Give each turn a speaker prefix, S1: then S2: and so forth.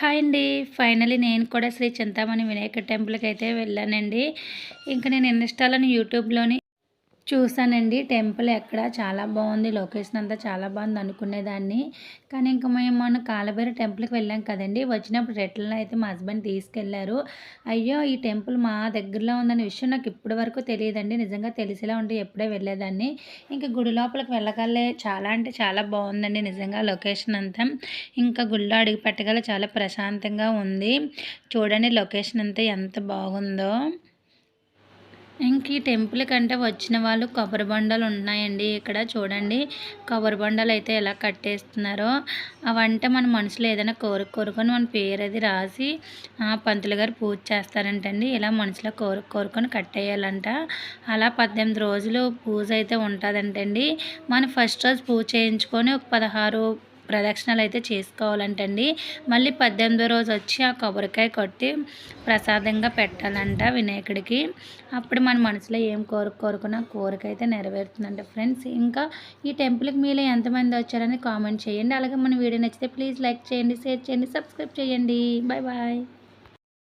S1: Hi అండి. Finally నేను కూడా శ్రీ చింతామణి వినాయక టెంపుల్కి అయితే వెళ్ళానండి. ఇంకా నేను ఇన్స్టాలోని యూట్యూబ్లోని చూసానండి టెంపుల్ ఎక్కడ చాలా బాగుంది. లొకేషన్ అంతా చాలా బాగుంది అనుకునేదాన్ని. కానీ ఇంకా మేము మన కాలబేరు టెంపుల్కి వెళ్ళాం కదండి. వచ్చినప్పుడు రిటర్న్ అయితే మా హస్బెండ్ తీసుకెళ్ళారు. అయ్యో ఈ టెంపుల్ మా దగ్గరలో ఉందనే విషయం నాకు ఇప్పటి వరకు తెలియదండి. నిజంగా తెలిసేలా ఉంటే ఎప్పుడే వెళ్ళేదాన్ని. ఇంకా గుడి లోపలికి వెళ్ళగలే. చాలా అంటే చాలా బాగుందండి నిజంగా లొకేషన్ అంతా. ఇంకా గుళ్ళో అడుగు పెట్టగల చాలా ప్రశాంతంగా ఉంది. చూడండి లొకేషన్ అంతా ఎంత బాగుందో. ఇంక ఈ టెంపుల్ కంటే వచ్చిన వాళ్ళు కొబ్బరి బండలు ఉన్నాయండి ఇక్కడ చూడండి. కొబ్బరి బండలు అయితే ఎలా కట్టేస్తున్నారో. అవంటే మన మనసులో ఏదైనా కోరిక కోరుకొని మన పేరు అది రాసి పంతులు గారు పూజ చేస్తారంటండి. ఇలా మనసులో కోరిక కోరుకొని కట్టేయాలంట. అలా పద్దెనిమిది రోజులు పూజ అయితే ఉంటుందంటండి. మనం ఫస్ట్ రోజు పూజ చేయించుకొని ఒక పదహారు ప్రదక్షిణలు అయితే చేసుకోవాలంటండి. మళ్ళీ పద్దెనిమిదో రోజు వచ్చి ఆ కొబ్బరికాయ కొట్టి ప్రసాదంగా పెట్టాలంట వినాయకుడికి. అప్పుడు మన మనసులో ఏం కోరిక కోరుకున్న కోరిక అయితే నెరవేరుతుందంట ఫ్రెండ్స్. ఇంకా ఈ టెంపుల్కి మీలో ఎంతమంది వచ్చారని కామెంట్ చేయండి. అలాగే మన వీడియో నచ్చితే ప్లీజ్ లైక్ చేయండి షేర్ చేయండి సబ్స్క్రైబ్ చేయండి. Bye bye